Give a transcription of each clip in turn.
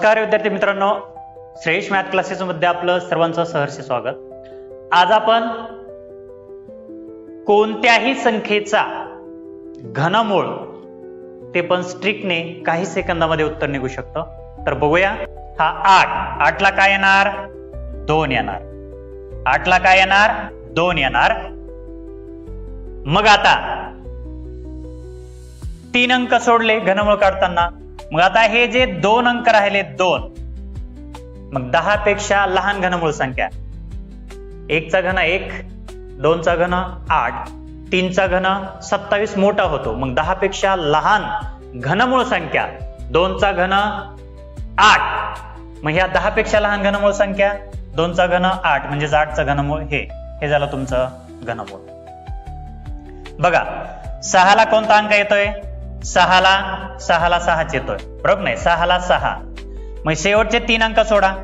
नमस्कार विद्यार्थी मित्रांनो. श्रेयश मॅथ क्लासेस मध्ये आपलं सर्वांचं सहर्ष स्वागत. आज आपण कोणत्याही संख्येचा घनमूळ ते पण स्ट्रिकने काही सेकंदामध्ये उत्तर निघू शकतं. तर बघूया. हा आठ. आठला काय येणार? दोन येणार. आठला काय येणार? दोन येणार. मग आता तीन अंक सोडले घनमूळ काढताना. मग आता हे जे दोन अंक राहिले दोन. मग दहा पेक्षा लहान घनमूळ संख्या. एकचा घन एक दोनचा घन आठ तीनचा घन सत्तावीस मोठा होतो. मग दहा पेक्षा लहान घनमूळ संख्या दोनचा घन आठ. मग ह्या दहा पेक्षा लहान घनमूळ संख्या दोनचा घन आठ म्हणजेच आठचा घनमूळ हे. हे झालं तुमचं घनमूळ. बघा सहाला कोणता अंक येतोय? सहाला सहाला सहाच येतोय बरोबर नाही? सहाला सहा. मग शेवटचे तीन अंक सोडा.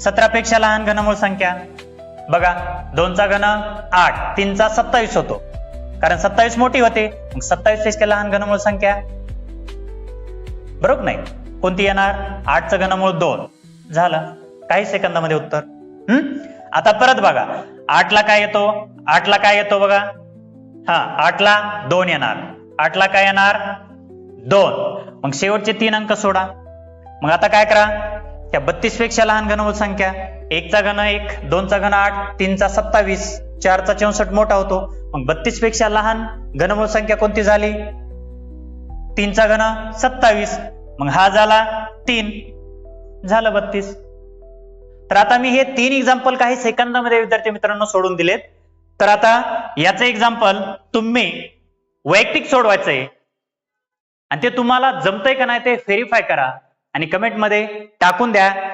सतरापेक्षा लहान घनमूळ संख्या. बघा दोनचा घन आठ तीनचा सत्तावीस होतो. कारण सत्तावीस मोठी होते. मग सत्तावीसपेक्षा लहान घनमूळ संख्या. बरोबर नाही? कोणती येणार? आठचं घनमूळ दोन. झालं. काही सेकंदामध्ये उत्तर. हम्म आता परत बघा. आठला काय येतो? आठला काय येतो बघा? हा आठला दोन येणार. आठला काय येणार? दोन. मग शेवटचे तीन अंक सोडा. मग आता काय करा? त्या बत्तीसपेक्षा लहान घनमूल संख्या. एकचा घन एक दोनचा घन आठ तीनचा सत्तावीस चारचा चौसष्ट मोठा होतो. मग बत्तीसपेक्षा लहान घनमूल संख्या कोणती झाली? तीनचा घन सत्तावीस. मग हा झाला तीन. झालं बत्तीस. तर आता मी हे तीन एक्झाम्पल काही सेकंदामध्ये विद्यार्थी मित्रांनो सोडून दिलेत. तर आता याचं एक्झाम्पल तुम्ही वैयक्तिक सोडवायचंय आणि ते तुम्हाला जमतंय का नाही ते व्हेरीफाय करा आणि कमेंटमध्ये टाकून द्या.